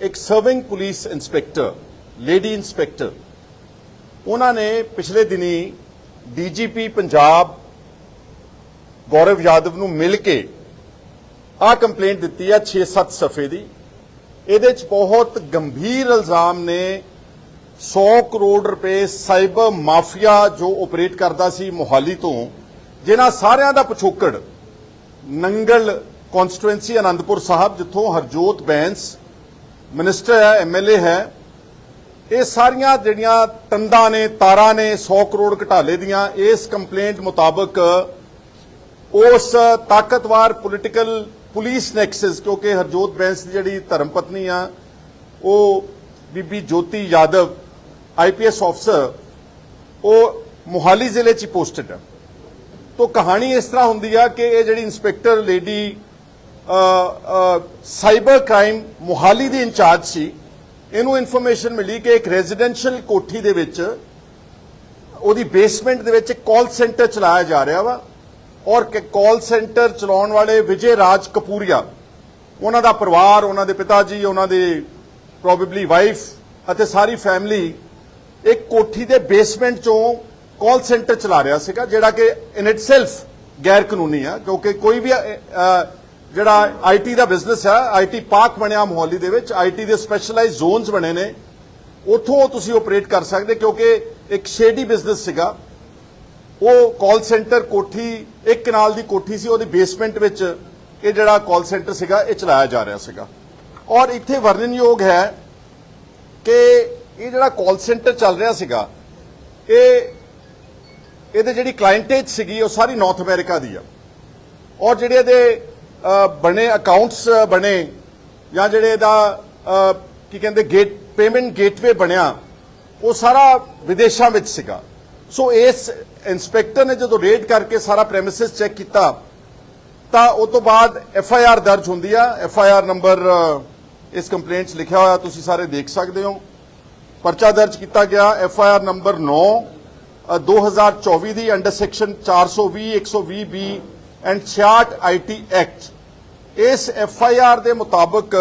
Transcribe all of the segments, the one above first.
ਇੱਕ serving police inspector, lady inspector, ਉਹਨਾਂ ਨੇ ਪਿਛਲੇ ਦਿਨੀ ਡੀਜੀਪੀ ਪੰਜਾਬ ਗੌਰਵ ਯਾਦਵ ਨੂੰ ਮਿਲ ਕੇ ਆ ਕੰਪਲੇਂਟ ਦਿੱਤੀ ਆ 6-7 ਸਫੇ ਦੀ। ਇਹਦੇ ਚ ਬਹੁਤ ਗੰਭੀਰ ਇਲਜ਼ਾਮ ਨੇ। 100 ਕਰੋੜ ਰੁਪਏ ਸਾਈਬਰ ਮਾਫੀਆ ਜੋ ਆਪਰੇਟ ਕਰਦਾ ਸੀ ਮੋਹਾਲੀ ਤੋਂ, ਜਿਨ੍ਹਾਂ ਸਾਰਿਆਂ ਦਾ ਪਿਛੋਕੜ ਨੰਗਲ ਕਨਸਟੀਟੁਐਂਸੀ ਆਨੰਦਪੁਰ ਸਾਹਿਬ, ਜਿੱਥੋਂ ਹਰਜੋਤ ਬੈਂਸ ਮਿਨਿਸਟਰ ਹੈ ਐਮਐਲਏ ਹੈ, ਇਹ ਸਾਰੀਆਂ ਜਿਹੜੀਆਂ ਤੰਦਾਂ ਨੇ, ਤਾਰਾਂ ਨੇ 100 ਕਰੋੜ ਘਟਾਲੇ ਦੀਆਂ, ਇਸ ਕੰਪਲੇਂਟ ਮੁਤਾਬਕ ਉਸ ਤਾਕਤਵਾਰ ਪੋਲੀਟੀਕਲ ਪੁਲਿਸ ਨੈਕਸਸ ਕਿਉਂਕਿ ਹਰਜੋਤ ਬੈਂਸ ਦੀ ਜਿਹੜੀ ਧਰਮ ਪਤਨੀ ਆ, ਉਹ ਬੀਬੀ ਜੋਤੀ ਯਾਦਵ ਆਈਪੀਐਸ ਅਫਸਰ ਉਹ ਮੁਹਾਲੀ ਜ਼ਿਲ੍ਹੇ 'ਚ ਪੋਸਟਡ ਹੈ ਤੋ ਕਹਾਣੀ ਇਸ ਤਰ੍ਹਾਂ ਹੁੰਦੀ ਆ ਕਿ ਇਹ ਜਿਹੜੀ inspector lady cyber crime Mohali ਦੀ ਇੰਚਾਰਜ ਸੀ। ਇਹਨੂੰ ਇਨਫੋਰਮੇਸ਼ਨ ਮਿਲੀ ਕਿ ਇੱਕ ਰੈਜ਼ੀਡੈਂਸ਼ੀਅਲ ਕੋਠੀ ਦੇ ਵਿੱਚ, ਉਹਦੀ ਬੇਸਮੈਂਟ ਦੇ ਵਿੱਚ ਇੱਕ ਕਾਲ ਸੈਂਟਰ ਚਲਾਇਆ ਜਾ ਰਿਹਾ ਵਾ ਔਰ ਕਾਲ ਸੈਂਟਰ ਚਲਾਉਣ ਵਾਲੇ ਵਿਜੇ ਰਾਜ ਕਪੂਰੀਆ, ਉਹਨਾਂ ਦਾ ਪਰਿਵਾਰ, ਉਹਨਾਂ ਦੇ ਪਿਤਾ ਜੀ ਉਹਨਾਂ ਦੇ ਪ੍ਰੋਬੇਬਲੀ ਵਾਈਫ ਅਤੇ ਸਾਰੀ ਫੈਮਿਲੀ ਇੱਕ ਕੋਠੀ ਦੇ ਬੇਸਮੈਂਟ ਚੋਂ ਕਾਲ ਸੈਂਟਰ ਚਲਾ ਰਿਹਾ ਸੀਗਾ, ਜਿਹੜਾ ਕਿ ਇਨ ਇਟਸੈਲਫ ਗੈਰ ਕਾਨੂੰਨੀ ਆ ਕਿਉਂਕਿ ਕੋਈ ਵੀ ਜਿਹੜਾ ਆਈਟੀ ਦਾ ਬਿਜ਼ਨਸ ਹੈ ਆਈਟੀ ਪਾਰਕ ਬਣਿਆ ਮੋਹਾਲੀ ਦੇ ਵਿੱਚ ਆਈਟੀ ਦੇ ਸਪੈਸ਼ਲਾਈਜ਼ ਜ਼ੋਨਸ ਬਣੇ ਨੇ। ਉੱਥੋਂ ਤੁਸੀਂ ਆਪਰੇਟ ਕਰ ਸਕਦੇ, ਕਿਉਂਕਿ ਇੱਕ ਸ਼ੇਡੀ ਬਿਜ਼ਨਸ ਸੀਗਾ। ਉਹ ਕਾਲ ਸੈਂਟਰ ਕੋਠੀ, ਇੱਕ ਕਨਾਲ ਦੀ ਕੋਠੀ ਸੀ, ਉਹਦੀ ਬੇਸਮੈਂਟ ਵਿੱਚ ਇਹ ਜਿਹੜਾ ਕਾਲ ਸੈਂਟਰ ਸੀਗਾ, ਇਹ ਚਲਾਇਆ ਜਾ ਰਿਹਾ ਸੀਗਾ। ਔਰ ਇੱਥੇ ਵਰਣਨਯੋਗ ਹੈ ਕਿ ਇਹ ਜਿਹੜਾ ਕਾਲ ਸੈਂਟਰ ਚੱਲ ਰਿਹਾ ਸੀਗਾ, ਇਹ, ਇਹਦੇ ਜਿਹੜੀ ਕਲਾਇੰਟੇਜ ਸੀਗੀ, ਉਹ ਸਾਰੀ ਨਾਰਥ ਅਮਰੀਕਾ ਦੀ ਆ। ਔਰ ਜਿਹੜੇ ਇਹਦੇ ਬਣੇ ਅਕਾਊਂਟਸ ਬਣੇ ਜਾਂ ਜਿਹੜੇ ਇਹਦਾ ਕੀ ਕਹਿੰਦੇ ਗੇਟ ਪੇਮੈਂਟ ਗੇਟਵੇ ਬਣਿਆ ਉਹ ਸਾਰਾ ਵਿਦੇਸ਼ਾਂ ਵਿੱਚ ਸੀਗਾ। ਸੋ ਇਸ ਇਨਸਪੈਕਟਰ ਨੇ ਜਦੋਂ ਰੇਡ ਕਰਕੇ ਸਾਰਾ ਪ੍ਰੈਮਿਸਿਸ ਚੈੱਕ ਕੀਤਾ ਤਾਂ ਉਸ ਤੋਂ ਬਾਅਦ ਐਫ ਆਈ ਆਰ ਦਰਜ ਹੁੰਦੀ ਆ। ਐਫ ਆਈ ਆਰ ਨੰਬਰ ਇਸ ਕੰਪਲੇਂਟ 'ਚ ਲਿਖਿਆ ਹੋਇਆ ਤੁਸੀਂ ਸਾਰੇ ਦੇਖ ਸਕਦੇ ਹੋ। ਪਰਚਾ ਦਰਜ ਕੀਤਾ ਗਿਆ ਐਫ ਆਈ ਆਰ ਨੰਬਰ 9 ਅ, 2024 ਦੀ under section 420 120 B and 66 IT act ਇਸ ਐਫ ਆਈ ਆਰ ਦੇ ਮੁਤਾਬਕ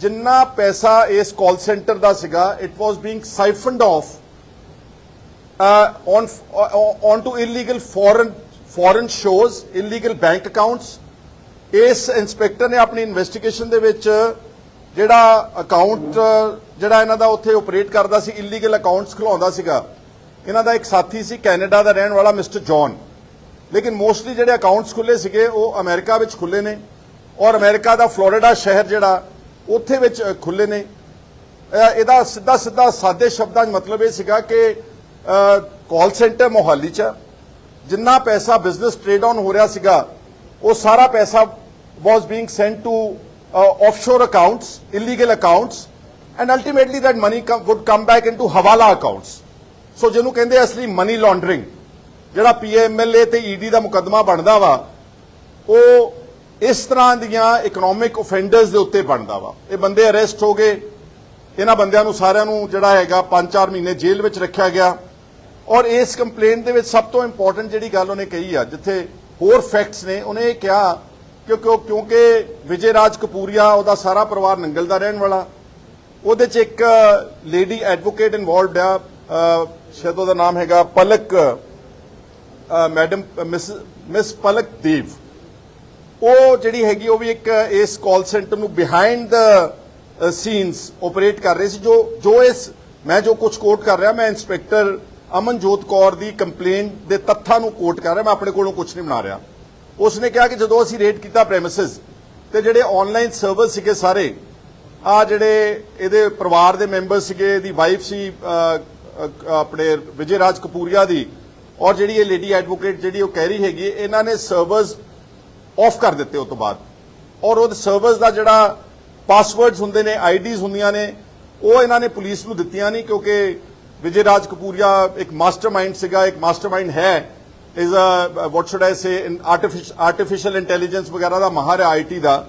ਜਿੰਨਾ ਪੈਸਾ ਇਸ ਕਾਲ ਸੈਂਟਰ ਦਾ ਸੀਗਾ it was being siphoned off on uh, onto illegal foreign foreign shows illegal bank accounts. ਇਸ ਇੰਸਪੈਕਟਰ ਨੇ ਆਪਣੀ ਇਨਵੈਸਟੀਗੇਸ਼ਨ ਦੇ ਵਿੱਚ ਜਿਹੜਾ ਅਕਾਊਂਟ ਜਿਹੜਾ ਇਹਨਾਂ ਦਾ ਉੱਥੇ ਆਪਰੇਟ ਕਰਦਾ ਸੀ ਇਲੀਗਲ ਅਕਾਊਂਟਸ ਖੁਲਾਉਂਦਾ ਸੀਗਾ ਇਹਨਾਂ ਦਾ ਇੱਕ ਸਾਥੀ ਸੀ ਕੈਨੇਡਾ ਦਾ ਰਹਿਣ ਵਾਲਾ ਮਿਸਟਰ ਜੌਨ ਲੇਕਿਨ ਮੋਸਟਲੀ ਜਿਹੜੇ ਅਕਾਊਂਟਸ ਖੁੱਲੇ ਸੀਗੇ ਉਹ ਅਮਰੀਕਾ ਵਿੱਚ ਖੁੱਲੇ ਨੇ। ਔਰ ਅਮਰੀਕਾ ਦਾ ਫਲੋਰੀਡਾ ਸ਼ਹਿਰ ਜਿਹੜਾ ਉੱਥੇ ਵਿੱਚ ਅ, ਖੁੱਲੇ ਨੇ। ਇਹਦਾ ਸਿੱਧਾ ਸਿੱਧਾ ਸਾਦੇ ਸ਼ਬਦਾਂ 'ਚ ਮਤਲਬ ਇਹ ਸੀਗਾ ਕਿ ਕਾਲ ਸੈਂਟਰ ਮੋਹਾਲੀ 'ਚ ਜਿੰਨਾ ਪੈਸਾ ਬਿਜ਼ਨਸ ਟ੍ਰੇਡ ਆਨ ਹੋ ਰਿਹਾ ਸੀਗਾ ਉਹ ਸਾਰਾ ਪੈਸਾ was being sent to offshore accounts illegal accounts and ultimately that money would come back into hawala accounts so ਜਿਹਨੂੰ ਕਹਿੰਦੇ ਅਸਲੀ ਮਨੀ ਲਾਂਡਰਿੰਗ ਜਿਹੜਾ ਪੀਐਮਐਲਏ ਤੇ ਈਡੀ ਦਾ ਮੁਕੱਦਮਾ ਬਣਦਾ ਵਾ ਉਹ ਇਸ ਤਰ੍ਹਾਂ ਦੀਆਂ ਇਕਨੋਮਿਕ ਆਫੈਂਡਰਸ ਦੇ ਉੱਤੇ ਬਣਦਾ ਵਾ। ਇਹ ਬੰਦੇ ਅਰੈਸਟ ਹੋ ਗਏ। ਇਹਨਾਂ ਬੰਦਿਆਂ ਨੂੰ ਸਾਰਿਆਂ ਨੂੰ ਜਿਹੜਾ ਹੈਗਾ 5-4 ਮਹੀਨੇ ਜੇਲ੍ਹ ਵਿੱਚ ਰੱਖਿਆ ਗਿਆ। ਔਰ ਇਸ ਕੰਪਲੇਂਟ ਦੇ ਵਿੱਚ ਸਭ ਤੋਂ ਇੰਪੋਰਟੈਂਟ ਜਿਹੜੀ ਗੱਲ ਉਹਨੇ ਕਹੀ ਆ, ਜਿੱਥੇ ਹੋਰ ਫੈਕਟਸ ਨੇ, ਉਹਨੇ ਇਹ ਕਿਹਾ ਕਿਉਂਕਿ ਕਿਉਂਕਿ ਵਿਜੇ ਰਾਜ ਕਪੂਰੀਆ, ਉਹਦਾ ਸਾਰਾ ਪਰਿਵਾਰ ਨੰਗਲ ਦਾ ਰਹਿਣ ਵਾਲਾ। ਉਹਦੇ ਚ ਇੱਕ ਲੇਡੀ ਐਡਵੋਕੇਟ ਇਨਵੋਲਵਡ ਆ ਸ਼ਾਇਦ ਉਹਦਾ ਨਾਮ ਹੈਗਾ Palak madam miss miss Palak Dev. ਉਹ ਜਿਹੜੀ ਹੈਗੀ ਉਹ ਵੀ ਇੱਕ ਇਸ ਕਾਲ ਸੈਂਟਰ ਨੂੰ ਬਿਹਾਈਂਡ ਦ ਸੀਨਸ ਆਪਰੇਟ ਕਰ ਰਹੇ ਸੀ, ਜੋ ਜੋ ਇਸ, ਮੈਂ ਜੋ ਕੁਝ ਕੋਟ ਕਰ ਰਿਹਾ, ਮੈਂ ਇੰਸਪੈਕਟਰ ਅਮਨਜੋਤ ਕੌਰ ਦੀ ਕੰਪਲੇਂਟ ਦੇ ਤੱਥਾਂ ਨੂੰ ਕੋਟ ਕਰ ਰਿਹਾ, ਮੈਂ ਆਪਣੇ ਕੋਲੋਂ ਕੁਝ ਨਹੀਂ ਬਣਾ ਰਿਹਾ। ਉਸਨੇ ਕਿਹਾ ਕਿ ਜਦੋਂ ਅਸੀਂ ਰੇਟ ਕੀਤਾ ਪ੍ਰੈਮਿਸਿਸ ਤੇ ਜਿਹੜੇ ਆਨਲਾਈਨ ਸਰਵਰ ਸੀਗੇ ਸਾਰੇ, ਆ ਜਿਹੜੇ ਇਹਦੇ ਪਰਿਵਾਰ ਦੇ ਮੈਂਬਰ ਸੀਗੇ, ਇਹਦੀ ਵਾਈਫ ਸੀ ਆਪਣੇ ਵਿਜੇ ਰਾਜ ਕਪੂਰੀਆ ਦੀ, ਔਰ ਜਿਹੜੀ ਇਹ ਲੇਡੀ ਐਡਵੋਕੇਟ ਜਿਹੜੀ ਉਹ ਕਹਿ ਰਹੀ ਹੈਗੀ, ਇਹਨਾਂ ਨੇ ਸਰਵਰਸ ਆਫ ਕਰ ਦਿੱਤੇ ਉਸ ਤੋਂ ਬਾਅਦ। ਔਰ ਉਹ ਸਰਵਰਸ ਦਾ ਜਿਹੜਾ ਪਾਸਵਰਡਸ ਹੁੰਦੇ ਨੇ ਆਈਡੀਜ਼ ਹੁੰਦੀਆਂ ਨੇ, ਉਹ ਇਹਨਾਂ ਨੇ ਪੁਲਿਸ ਨੂੰ ਦਿੱਤੀਆਂ ਨਹੀਂ, ਕਿਉਂਕਿ ਵਿਜੇ ਰਾਜ ਕਪੂਰੀਆ ਇੱਕ ਮਾਸਟਰਮਾਈਂਡ ਸੀਗਾ, ਇੱਕ ਮਾਸਟਰਮਾਈਂਡ ਹੈ is uh what should I say in artificial intelligence ਵਗੈਰਾ ਦਾ ਮਾਹਰ ਹੈ ਆਈਟੀ ਦਾ।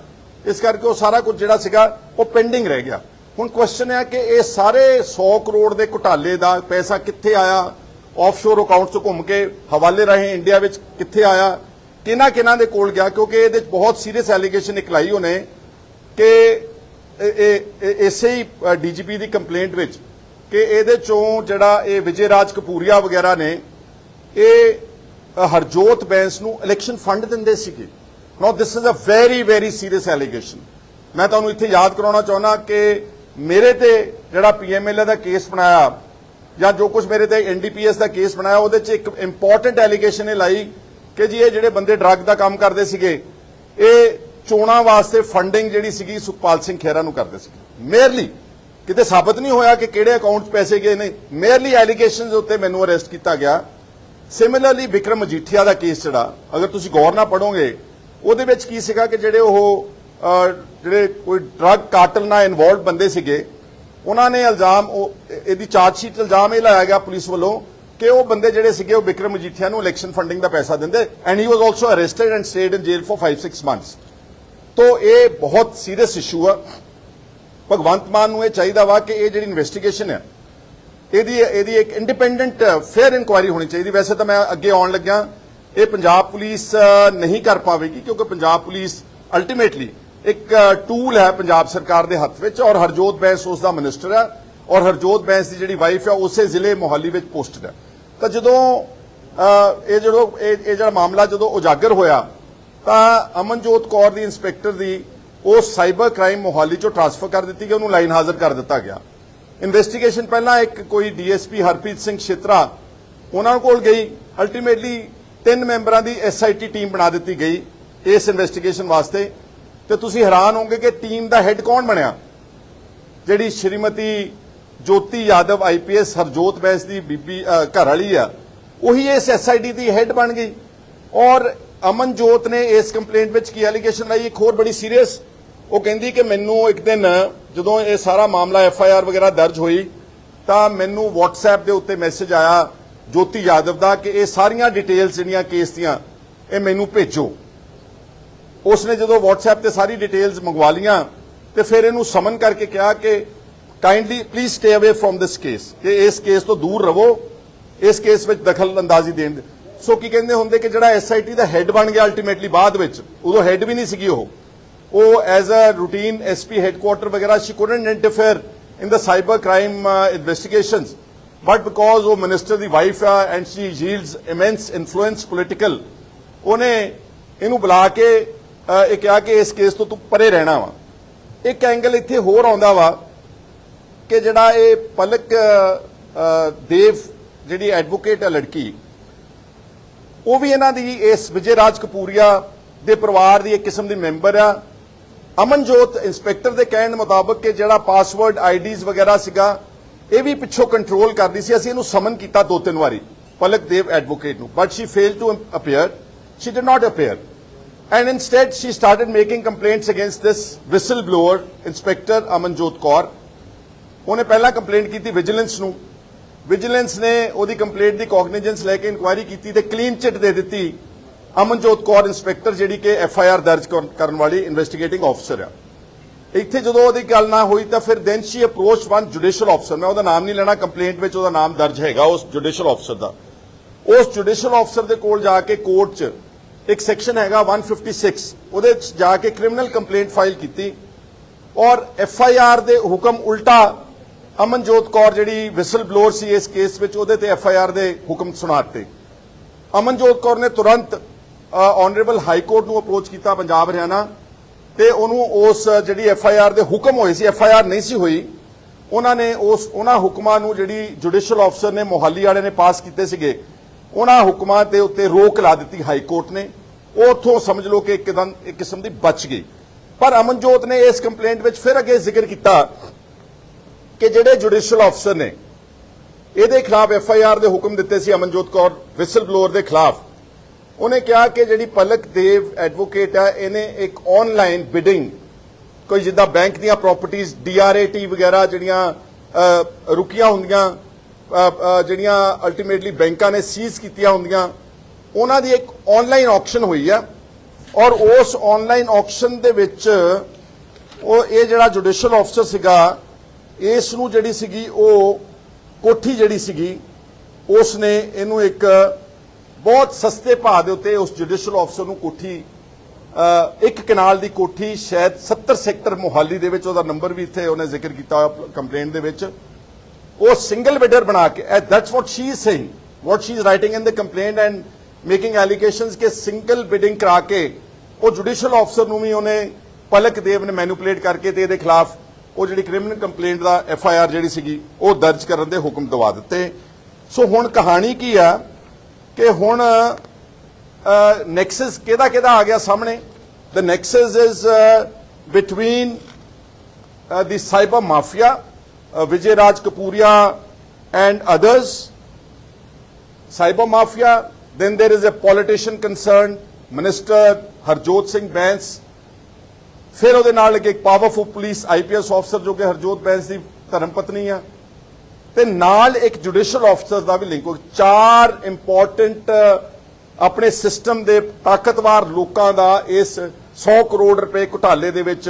ਇਸ ਕਰਕੇ ਉਹ ਸਾਰਾ ਕੁਝ ਜਿਹੜਾ ਸੀਗਾ, ਉਹ ਪੈਂਡਿੰਗ ਰਹਿ ਗਿਆ। ਹੁਣ ਕੁਐਸਚਨ ਹੈ ਕਿ ਇਹ ਸਾਰੇ 100 ਕਰੋੜ ਦੇ ਘੁਟਾਲੇ ਦਾ ਪੈਸਾ ਕਿੱਥੇ ਆਇਆ? ਆਫਸ਼ੋਰ ਅਕਾਊਂਟ ਤੋਂ ਘੁੰਮ ਕੇ ਹਵਾਲੇ ਰਾਹੀਂ ਇੰਡੀਆ ਵਿੱਚ ਕਿੱਥੇ ਆਇਆ? ਕਿਹਨਾਂ ਕਿਹਨਾਂ ਦੇ ਕੋਲ ਗਿਆ, ਕਿਉਂਕਿ ਇਹਦੇ ਵਿੱਚ ਬਹੁਤ ਸੀਰੀਅਸ ਐਲੀਗੇਸ਼ਨ ਨਿਕਲਾਈ ਉਹਨੇ ਕਿ ਇਹ- ਇਹ, ਇਹ- ਇਸੇ ਹੀ ਡੀਜੀਪੀ ਦੀ ਕੰਪਲੇਂਟ ਵਿੱਚ ਕਿ ਇਹਦੇ ਚੋਂ ਜਿਹੜਾ ਇਹ ਵਿਜੇ ਰਾਜ ਕਪੂਰੀਆ ਵਗੈਰਾ ਨੇ, ਇਹ ਹਰਜੋਤ ਬੈਂਸ ਨੂੰ ਇਲੈਕਸ਼ਨ ਫੰਡ ਦਿੰਦੇ ਸੀਗੇ। Now this is a very very serious allegation ਮੈਂ ਤੁਹਾਨੂੰ ਇੱਥੇ ਯਾਦ ਕਰਾਉਣਾ ਚਾਹੁੰਦਾ ਕਿ ਮੇਰੇ ਤੇ ਜਿਹੜਾ ਪੀਐਮਐਲਏ ਦਾ ਕੇਸ ਬਣਾਇਆ ਜਾਂ ਜੋ ਕੁਝ ਮੇਰੇ ਤੇ ਐਨਡੀਪੀਐਸ ਦਾ ਕੇਸ ਬਣਾਇਆ, ਉਹਦੇ 'ਚ ਇੱਕ ਇੰਪੋਰਟੈਂਟ ਐਲੀਗੇਸ਼ਨ ਇਹ ਲਾਈ ਕਿ ਜੀ ਇਹ ਜਿਹੜੇ ਬੰਦੇ ਡਰੱਗ ਦਾ ਕੰਮ ਕਰਦੇ ਸੀਗੇ, ਇਹ ਚੋਣਾਂ ਵਾਸਤੇ ਫੰਡਿੰਗ ਜਿਹੜੀ ਸੀਗੀ ਸੁਖਪਾਲ ਸਿੰਘ ਖਹਿਰਾ ਨੂੰ ਕਰਦੇ ਸੀਗੇ। ਮੇਅਰਲੀ ਕਿਤੇ ਸਾਬਤ ਨਹੀਂ ਹੋਇਆ ਕਿ ਕਿਹੜੇ ਅਕਾਊਂਟ 'ਚ ਪੈਸੇ ਗਏ ਨੇ। ਮੇਅਰਲੀ ਐਲੀਗੇਸ਼ਨਸ ਉੱਤੇ ਮੈਨੂੰ ਅਰੈਸਟ ਕੀਤਾ ਗਿਆ। ਸਿਮਿਲਰਲੀ ਵਿਕਰਮ ਮਜੀਠੀਆ ਦਾ ਕੇਸ ਜਿਹੜਾ, ਅਗਰ ਤੁਸੀਂ ਗੌਰ ਨਾਲ ਪੜੋਗੇ ਉਹਦੇ ਵਿੱਚ ਕੀ ਸੀਗਾ ਕਿ ਜਿਹੜੇ ਉਹ ਜਿਹੜੇ ਕੋਈ ਡਰੱਗ ਕਾਟਲ ਨਾਲ ਇਨਵੋਲਵਡ ਬੰਦੇ ਸੀਗੇ, ਉਹਨਾਂ ਨੇ ਇਲਜ਼ਾਮ, ਉਹ, ਇਹਦੀ ਚਾਰਜ ਸ਼ੀਟ ਇਲਜ਼ਾਮ ਇਹ ਲਾਇਆ ਗਿਆ ਪੁਲਿਸ ਵੱਲੋਂ ਕਿ ਉਹ ਬੰਦੇ ਜਿਹੜੇ ਸੀਗੇ ਉਹ ਵਿਕਰਮ ਮਜੀਠੀਆ ਨੂੰ ਇਲੈਕਸ਼ਨ ਫੰਡਿੰਗ ਦਾ ਪੈਸਾ ਦਿੰਦੇ and he was also arrested and stayed in jail for 5-6 months ਤੋਂ ਇਹ ਬਹੁਤ ਸੀਰੀਅਸ ਇਸ਼ੂ ਆ। ਭਗਵੰਤ ਮਾਨ ਨੂੰ ਇਹ ਚਾਹੀਦਾ ਵਾ ਕਿ ਇਹ ਜਿਹੜੀ ਇਨਵੈਸਟੀਗੇਸ਼ਨ ਹੈ ਇਹਦੀ ਇਹਦੀ ਇੱਕ ਇੰਡੀਪੈਂਡੈਂਟ ਫੇਅਰ ਇਨਕੁਆਇਰੀ ਹੋਣੀ ਚਾਹੀਦੀ। ਵੈਸੇ ਤਾਂ ਮੈਂ ਅੱਗੇ ਆਉਣ ਲੱਗਿਆ, ਇਹ ਪੰਜਾਬ ਪੁਲਿਸ ਨਹੀਂ ਕਰ ਪਾਵੇਗੀ ਕਿਉਂਕਿ ਪੰਜਾਬ ਪੁਲਿਸ ਅਲਟੀਮੇਟਲੀ ਇੱਕ ਟੂਲ ਹੈ ਪੰਜਾਬ ਸਰਕਾਰ ਦੇ ਹੱਥ ਵਿੱਚ ਔਰ ਹਰਜੋਤ ਬੈਂਸ ਉਸ ਦਾ ਮਿਨਿਸਟਰ ਹੈ ਔਰ ਹਰਜੋਤ ਬੈਂਸ ਦੀ ਜਿਹੜੀ ਵਾਈਫ ਹੈ ਉਸੇ ਜ਼ਿਲ੍ਹੇ ਮੋਹਾਲੀ ਵਿੱਚ ਪੋਸਟਡ ਹੈ ਤਾਂ ਜਦੋਂ ਇਹ ਜਦੋਂ, ਇਹ ਇਹ ਜਿਹੜਾ ਮਾਮਲਾ ਜਦੋਂ ਉਜਾਗਰ ਹੋਇਆ, ਤਾਂ ਅਮਨਜੋਤ ਕੌਰ ਦੀ ਇੰਸਪੈਕਟਰ ਦੀ ਉਹ ਸਾਈਬਰ ਕ੍ਰਾਈਮ ਮੋਹਾਲੀ ਚੋਂ ਟ੍ਰਾਂਸਫਰ ਕਰ ਦਿੱਤੀ ਗਈ, ਉਹਨੂੰ ਲਾਈਨ ਹਾਜ਼ਰ ਕਰ ਦਿੱਤਾ ਗਿਆ। ਇਨਵੈਸਟੀਗੇਸ਼ਨ ਪਹਿਲਾਂ ਇੱਕ ਕੋਈ ਡੀਐਸਪੀ ਹਰਪ੍ਰੀਤ ਸਿੰਘ ਛੇਤਰਾ ਉਹਨਾਂ ਕੋਲ ਗਈ ਅਲਟੀਮੇਟਲੀ ਤਿੰਨ ਮੈਂਬਰਾਂ ਦੀ ਐਸਆਈਟੀ ਟੀਮ ਬਣਾ ਦਿੱਤੀ ਗਈ ਇਸ ਇਨਵੈਸਟੀਗੇਸ਼ਨ ਵਾਸਤੇ। ਤੇ ਤੁਸੀਂ ਹੈਰਾਨ ਹੋਵੋਗੇ ਕਿ ਟੀਮ ਦਾ ਹੈੱਡ ਕੌਣ ਬਣਿਆ? ਜਿਹੜੀ ਸ਼੍ਰੀਮਤੀ ਜੋਤੀ ਯਾਦਵ ਆਈਪੀਐਸ ਹਰਜੋਤ ਬੈਂਸ ਦੀ ਬੀਬੀ ਘਰ ਵਾਲੀ ਆ, ਉਹੀ ਇਸ ਐਸਆਈਟੀ ਦੀ ਹੈੱਡ ਬਣ ਗਈ। ਔਰ ਅਮਨਜੋਤ ਨੇ ਇਸ ਕੰਪਲੇਂਟ ਵਿੱਚ ਕੀ ਐਲੀਗੇਸ਼ਨ ਲਾਈ? ਇੱਕ ਹੋਰ ਬੜੀ ਸੀਰੀਅਸ ਉਹ ਕਹਿੰਦੀ ਕਿ ਮੈਨੂੰ ਇੱਕ ਦਿਨ ਜਦੋਂ ਇਹ ਸਾਰਾ ਮਾਮਲਾ ਐਫਆਈਆਰ ਵਗੈਰਾ ਦਰਜ ਹੋਈ, ਤਾਂ ਮੈਨੂੰ WhatsApp ਦੇ ਉੱਤੇ ਮੈਸੇਜ ਆਇਆ ਜੋਤੀ ਯਾਦਵ ਦਾ ਕਿ ਇਹ ਸਾਰੀਆਂ ਡਿਟੇਲਸ ਜਿਹੜੀਆਂ ਕੇਸ ਦੀਆਂ, ਇਹ ਮੈਨੂੰ ਭੇਜੋ। ਉਸਨੇ ਜਦੋਂ WhatsApp ਤੇ ਸਾਰੀ ਡਿਟੇਲਸ ਮੰਗਵਾ ਲੀਆਂ ਤੇ ਫਿਰ ਇਹਨੂੰ ਸਮਨ ਕਰਕੇ ਕਿਹਾ ਕਿ kindly please stay away from this case ਕਿ ਇਸ ਕੇਸ ਤੋਂ ਦੂਰ ਰਹੋ। ਇਸ ਕੇਸ ਵਿੱਚ ਦਖਲ ਅੰਦਾਜ਼ੀ ਦੇਣ ਸੋ ਕੀ ਕਹਿੰਦੇ ਹੁੰਦੇ ਕਿ ਜਿਹੜਾ ਐਸਆਈਟੀ ਦਾ ਹੈੱਡ ਬਣ ਗਿਆ ਅਲਟੀਮੇਟਲੀ ਬਾਅਦ ਵਿੱਚ, ਉਦੋਂ ਹੈੱਡ ਵੀ ਨਹੀਂ ਸੀਗੀ ਉਹ। ਉਹ as a routine SP headquarter ਵਗੈਰਾ she couldn't interfere in the cyber crime investigations but because ਉਹ ਮਿਨਿਸਟਰ ਦੀ ਵਾਈਫ ਆ and she yields immense influence political ਉਹਨੇ ਇਹਨੂੰ ਬੁਲਾ ਕੇ ਇਹ ਕਿਹਾ ਕਿ ਇਸ ਕੇਸ ਤੋਂ ਤੂੰ ਪਰੇ ਰਹਿਣਾ ਵਾ। ਇੱਕ ਐਂਗਲ ਇੱਥੇ ਹੋਰ ਆਉਂਦਾ ਵਾ। ਕਿ ਜਿਹੜਾ ਇਹ ਪਲਕ ਦੇਵ ਜਿਹੜੀ ਐਡਵੋਕੇਟ ਹੈ ਲੜਕੀ, ਉਹ ਵੀ ਇਹਨਾਂ ਦੀ ਇਸ ਵਿਜੇ ਰਾਜ ਕਪੂਰੀਆ ਦੇ ਪਰਿਵਾਰ ਦੀ ਇੱਕ ਕਿਸਮ ਦੀ ਮੈਂਬਰ ਆ। ਅਮਨਜੋਤ ਇੰਸਪੈਕਟਰ ਦੇ ਕਹਿਣ ਮੁਤਾਬਕ ਕਿ ਜਿਹੜਾ ਪਾਸਵਰਡ ਆਈਡੀਜ਼ ਵਗੈਰਾ ਸੀਗਾ, ਇਹ ਵੀ ਪਿੱਛੋਂ ਕੰਟਰੋਲ ਕਰਦੀ ਸੀ। ਅਸੀਂ ਇਹਨੂੰ ਸਮਨ ਕੀਤਾ ਦੋ ਤਿੰਨ ਵਾਰੀ, ਪਲਕ ਦੇਵ ਐਡਵੋਕੇਟ ਨੂੰ। But she fail to appear she did not appear and instead, she making complaints complaints this this blower inspector Amanjot Kaur ਉਹਨੇ ਪਹਿਲਾਂ ਕੰਪਲੇਂਟ ਕੀਤੀ ਵਿਜੀਲੈਂਸ ਨੂੰ। ਵਿਜੀਲੈਂਸ ਨੇ ਉਹਦੀ ਕੰਪਲੇਂਟ ਦੀ ਕੋਗਨੀਜੈਂਸ ਲੈ ਕੇ ਇਨਕੁਆਇਰੀ ਕੀਤੀ ਤੇ ਕਲੀਨ ਚਿੱਟ ਦੇ ਦਿੱਤੀ। ਅਮਨਜੋਤ ਕੌਰ ਇੰਸਪੈਕਟਰ ਜਿਹੜੀ ਕਿ ਐਫ ਆਈ ਆਰ ਦਰਜ ਕਰਨ ਵਾਲੀ ਇਨਵੈਸਟੀਗੇਟਿੰਗ ਆਫਸਰ ਆ। ਇੱਥੇ ਜਦੋਂ ਉਹਦੀ ਗੱਲ ਨਾ ਹੋਈ ਤਾਂ ਫਿਰ then she approach one judicial officer ਮੈਂ ਉਹਦਾ ਨਾਮ ਨਹੀਂ ਲੈਣਾ ਕੰਪਲੇਂਟ ਵਿੱਚ ਉਹਦਾ ਨਾਮ ਦਰਜ ਹੈਗਾ ਉਸ ਜੁਡੀਸ਼ੀਅਲ ਆਫਸਰ ਦਾ। ਉਸ ਜੁਡੀਸ਼ੀਅਲ ਆਫਸਰ ਦੇ ਕੋਲ ਜਾ ਕੇ ਕੋਰਟ 'ਚ ਇੱਕ ਸੈਕਸ਼ਨ ਹੈਗਾ 156 ਉਹਦੇ 'ਚ ਜਾ ਕੇ ਕ੍ਰਿਮੀਨਲ ਕੰਪਲੇਂਟ ਫਾਈਲ ਕੀਤੀ। ਔਰ ਐਫ ਆਈ ਆਰ ਦੇ ਹੁਕਮ ਉਲਟਾ ਅਮਨਜੋਤ ਕੌਰ ਜਿਹੜੀ ਵਿਸਲ ਬਲੋਰ ਸੀ ਇਸ ਕੇਸ ਵਿੱਚ, ਉਹਦੇ ਤੇ ਐਫ ਆਈ ਆਰ ਦੇ ਹੁਕਮ ਸੁਣਾਤੇ ਅਮਨਜੋਤ ਕੌਰ ਨੇ ਤੁਰੰਤ ਆਨਰੇਬਲ ਹਾਈ ਕੋਰਟ ਨੂੰ ਅਪਰੋਚ ਕੀਤਾ ਪੰਜਾਬ ਹਰਿਆਣਾ, ਤੇ ਉਹਨੂੰ ਉਸ ਜਿਹੜੀ ਐਫ ਆਈ ਆਰ ਦੇ ਹੁਕਮ ਹੋਏ ਸੀ ਐਫ ਆਈ ਆਰ ਨਹੀਂ ਸੀ ਹੋਈ, ਉਹਨਾਂ ਨੇ ਉਸ, ਉਹਨਾਂ ਹੁਕਮਾਂ ਨੂੰ ਜਿਹੜੀ ਜੁਡੀਸ਼ੀਅਲ ਅਫਸਰ ਨੇ, ਮੋਹਾਲੀ ਵਾਲੇ ਨੇ ਪਾਸ ਕੀਤੇ ਸੀਗੇ, ਉਹਨਾਂ ਹੁਕਮਾਂ ਤੇ ਉੱਤੇ ਰੋਕ ਲਾ ਦਿੱਤੀ ਹਾਈ ਕੋਰਟ ਨੇ। ਉਹ ਉੱਥੋਂ ਸਮਝ ਲਓ ਕਿ ਇੱਕਦਮ ਇੱਕ ਕਿਸਮ ਦੀ ਬਚ ਗਈ। ਪਰ ਅਮਨਜੋਤ ਨੇ ਇਸ ਕੰਪਲੇਂਟ ਵਿੱਚ ਫਿਰ ਅੱਗੇ ਜ਼ਿਕਰ ਕੀਤਾ ਕਿ ਜਿਹੜੇ ਜੁਡੀਸ਼ੀਅਲ ਆਫਸਰ ਨੇ, ਇਹਦੇ ਖਿਲਾਫ ਐਫ ਆਈ ਆਰ ਦੇ ਹੁਕਮ ਦਿੱਤੇ ਸੀ ਅਮਨਜੋਤ ਕੌਰ ਵਿਸਲ ਬਲੋਰ ਦੇ ਖਿਲਾਫ। ਉਹਨੇ ਕਿਹਾ ਕਿ ਜਿਹੜੀ ਪਲਕ ਦੇਵ ਐਡਵੋਕੇਟ ਹੈ ਇਹਨੇ ਇੱਕ ਆਨਲਾਈਨ ਬਿਡਿੰਗ ਕੋਈ ਜਿੱਦਾਂ ਬੈਂਕ ਦੀਆਂ ਪ੍ਰਾਪਰਟੀਆਂ ਡੀਆਰਏਟੀ ਵਗੈਰਾ ਜਿਹੜੀਆਂ ਰੁਕੀਆਂ ਹੁੰਦੀਆਂ ਜਿਹੜੀਆਂ ਅਲਟੀਮੇਟਲੀ ਬੈਂਕਾਂ ਨੇ ਸੀਜ਼ ਕੀਤੀਆਂ ਹੁੰਦੀਆਂ, ਉਹਨਾਂ ਦੀ ਇੱਕ ਆਨਲਾਈਨ ਆਕਸ਼ਨ ਹੋਈ ਆ। ਔਰ ਉਸ ਆਨਲਾਈਨ ਆਕਸ਼ਨ ਦੇ ਵਿੱਚ ਉਹ ਇਹ ਜਿਹੜਾ ਜੁਡੀਸ਼ੀਅਲ ਆਫਸਰ ਸੀਗਾ ਇਸ ਨੂੰ ਜਿਹੜੀ ਸੀਗੀ ਉਹ ਕੋਠੀ ਜਿਹੜੀ ਸੀਗੀ ਉਸ ਨੇ ਇਹਨੂੰ ਇੱਕ ਬਹੁਤ ਸਸਤੇ ਭਾਅ ਦੇ ਉੱਤੇ ਉਸ ਜੁਡੀਸ਼ੀਅਲ ਆਫਸਰ ਨੂੰ ਕੋਠੀ ਇੱਕ ਕਨਾਲ ਦੀ ਕੋਠੀ, ਸ਼ਾਇਦ 70 ਸੈਕਟਰ ਮੋਹਾਲੀ ਦੇ ਵਿੱਚ, ਉਹਦਾ ਨੰਬਰ ਵੀ ਇੱਥੇ ਉਹਨੇ ਜ਼ਿਕਰ ਕੀਤਾ ਕੰਪਲੇਂਟ ਦੇ ਵਿੱਚ। ਉਹ ਸਿੰਗਲ ਬਿਡਰ ਬਣਾ ਕੇ that's what she is saying what she is writing in the complaint and making allegations ਕਿ ਸਿੰਗਲ ਬਿਡਿੰਗ ਕਰਾ ਕੇ, ਉਹ ਜੁਡੀਸ਼ੀਅਲ ਆਫਸਰ ਨੂੰ ਵੀ ਉਹਨੇ ਪਲਕ ਦੇਵ ਨੇ ਮੈਨੂਪੂਲੇਟ ਕਰਕੇ ਤੇ ਇਹਦੇ ਖਿਲਾਫ ਉਹ ਜਿਹੜੀ ਕ੍ਰਿਮੀਨਲ ਕੰਪਲੇਂਟ ਦਾ ਐਫ ਆਈ ਆਰ ਜਿਹੜੀ ਸੀਗੀ ਉਹ ਦਰਜ ਕਰਨ ਦੇ ਹੁਕਮ ਦਵਾ ਦਿੱਤੇ ਸੋ ਹੁਣ ਕਹਾਣੀ ਕੀ ਆ ਕਿ ਹੁਣ ਨੈਕਸਸ ਕਿਹਦਾ ਕਿਹਦਾ ਆ ਗਿਆ ਸਾਹਮਣੇ the nexus is between the cyber mafia Vijay Raj Kapuria and others cyber mafia then there is a politician concerned minister harjot singh Bans ਫਿਰ ਉਹਦੇ ਨਾਲ ਇੱਕ ਪਾਵਰਫੁਲ ਪੁਲਿਸ ਆਈਪੀਐਸ ਅਫਸਰ ਜੋ ਕਿ ਹਰਜੋਤ ਬੈਂਸ ਦੀ ਧਰਮ ਪਤਨੀ ਆ। ਤੇ ਨਾਲ ਇੱਕ ਜੁਡੀਸ਼ੀਅਲ ਅਫਸਰ ਦਾ ਵੀ ਲਿੰਕ ਹੋ ਚਾਰ ਇੰਪੋਰਟੈਂਟ ਆਪਣੇ ਸਿਸਟਮ ਦੇ ਤਾਕਤਵਰ ਲੋਕਾਂ ਦਾ ਇਸ 100 ਕਰੋੜ ਰੁਪਏ ਘੁਟਾਲੇ ਦੇ ਵਿੱਚ